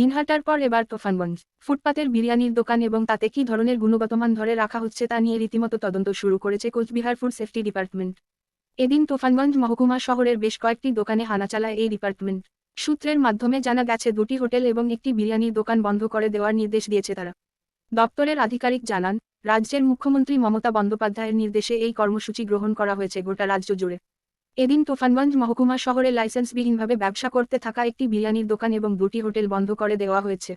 দিনহাটার পর এবার তোফানগঞ্জ। ফুটপাতের বিরিয়ানির দোকান এবং তাতে কি ধরনের গুণগত মান ধরে রাখা হচ্ছে তা নিয়ে রীতিমতো তদন্ত শুরু করেছে কোচবিহার ফুড সেফটি ডিপার্টমেন্ট। এদিন তোফানগঞ্জ মহকুমা শহরের বেশ কয়েকটি দোকানে হানা চালায় এই ডিপার্টমেন্ট। সূত্রের মাধ্যমে জানা গেছে, দুটি হোটেল এবং একটি বিরিয়ানির দোকান বন্ধ করে দেওয়ার নির্দেশ দিয়েছে তারা। দপ্তরের আধিকারিক জানান, রাজ্যের মুখ্যমন্ত্রী মমতা বন্দ্যোপাধ্যায়ের নির্দেশে এই কর্মসূচি গ্রহণ করা হয়েছে গোটা রাজ্য জুড়ে। এদিন তুফানগঞ্জ মহকুমা শহরে লাইসেন্সবিহীনভাবে ব্যবসা করতে থাকা একটি বিরিয়ানির দোকান এবং দুটি হোটেল বন্ধ করে দেওয়া হয়েছে।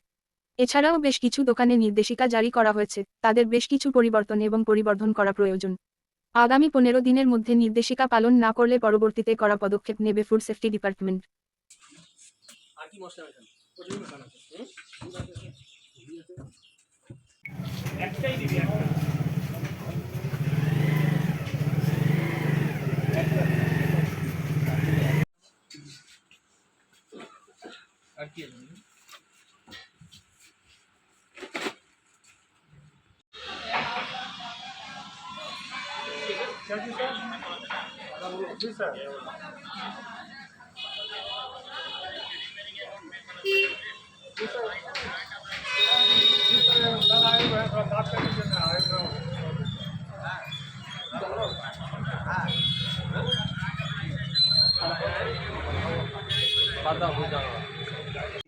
এছাড়াও বেশ কিছু দোকানে নির্দেশিকা জারি করা হয়েছে তাদের বেশ কিছু পরিবর্তন এবং পরিবর্ধন করা প্রয়োজন। আগামী পনেরো দিনের মধ্যে নির্দেশিকা পালন না করলে পরবর্তীতে করা পদক্ষেপ নেবে ফুড সেফটি ডিপার্টমেন্ট? একটাই দিবি একটা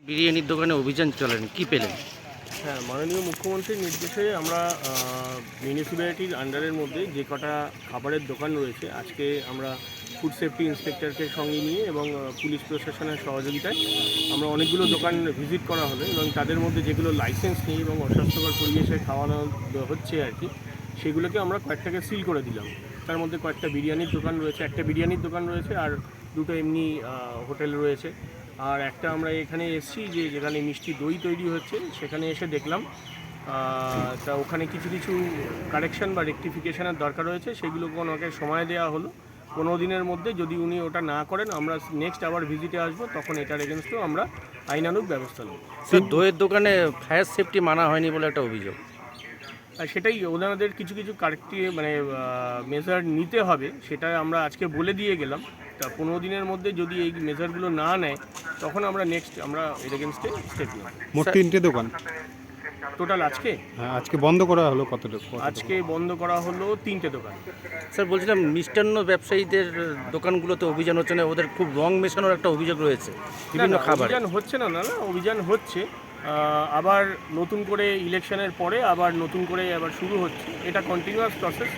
বিরিয়ানির দোকানে অভিযান চলেন কি পেলেন? হ্যাঁ মাননীয় মুখ্যমন্ত্রীর নির্দেশে আমরা মিউনিসিপ্যালিটির আন্ডারের মধ্যে যে কটা খাবারের দোকান রয়েছে, আজকে আমরা ফুড সেফটি ইন্সপেক্টরকে সঙ্গে নিয়ে এবং পুলিশ প্রশাসনের সহযোগিতায় আমরা অনেকগুলো দোকান ভিজিট করা হলো এবং তাদের মধ্যে যেগুলো লাইসেন্স নেই এবং অস্বাস্থ্যকর পরিবেশে খাওয়ানো হচ্ছে আর কি, সেগুলোকে আমরা কয়েকটাকে সিল করে দিলাম। তার মধ্যে কয়েকটা বিরিয়ানির দোকান রয়েছে, একটা বিরিয়ানির দোকান রয়েছে আর দুটো এমনি হোটেল রয়েছে। আর একটা আমরা এখানে এসেছি যে যেখানে মিষ্টি দই তৈরি হচ্ছে সেখানে এসে দেখলাম। তা ওখানে কিছু কিছু কারেকশন বা রেকটিফিকেশনের দরকার রয়েছে সেগুলোকে ওনাকে সময় দেওয়া হলো। পনেরো দিনের মধ্যে যদি উনি ওটা না করেন আমরা নেক্সট আবার ভিজিটে আসব তখন এটার এগেনস্টেও আমরা আইনানুক ব্যবস্থা নেব। স্যার দইয়ের দোকানে ফায়ার সেফটি মানা হয়নি বলে একটা অভিযোগ। আর সেটাই ওনাদের কিছু কিছু কারেক্টি মানে মেজার নিতে হবে সেটা আমরা আজকে বলে দিয়ে গেলাম। তা পনেরো দিনের মধ্যে যদি এই মেজারগুলো না নেয় তখন আমরা নেক্সট আমরা এর এগেনস্টে স্টেপ নেব মোট তিনটে দোকান? টোটাল আজকে? হ্যাঁ আজকে বন্ধ করা হলো কত আজকে বন্ধ করা হলো তিনটে দোকান। স্যার বলছিলাম মিষ্টান্ন ব্যবসায়ীদের দোকানগুলোতে অভিযান হচ্ছে না ওদের খুব রং মেশানোর একটা অভিযোগ রয়েছে বিভিন্ন খাবার। অভিযান হচ্ছে না না না অভিযান হচ্ছে। আবার নতুন করে ইলেকশনের পরে আবার নতুন করে আবার শুরু হচ্ছে। এটা কন্টিনিউয়াস প্রসেস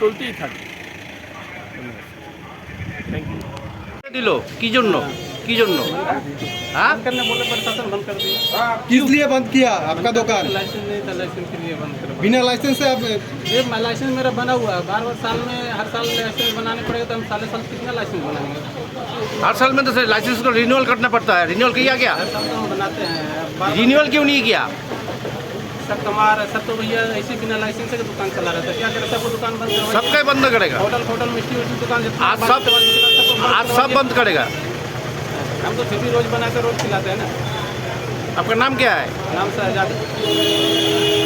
চলতেই থাকে। থ্যাংক ইউ দিল কি জন্য কি জন্য হ্যাঁ करने बोले प्रशासन बंद कर दिया किस लिए बंद किया आपका दुकान लाइसेंस नहीं था लाइसेंस के लिए बंद कर बिना लाइसेंस से आप ये लाइसेंस मेरा बना हुआ है बार बार साल में हर साल लाइसेंस बनाने पड़ेगा तो हम साले साल कितना लाइसेंस बनाएंगे हर साल में तो सर लाइसेंस को रिन्यूअल करना पड़ता है रिन्यूअल किया क्या हर साल तो हम बनाते हैं बार रिन्यूअल क्यों नहीं किया सब कमार सब तो भैया ऐसे बिना लाइसेंस के दुकान चला रहा था। क्या करें सबको दुकान बंद सबका ही बंद करेगा। होटल होटल मिट्टी उठी दुकान आज सब- आज सब बंद करेगा। हम तो फिर भी रोज बना कर रोज खिलाते हैं ना। आपका नाम क्या है? नाम सर आज़ाद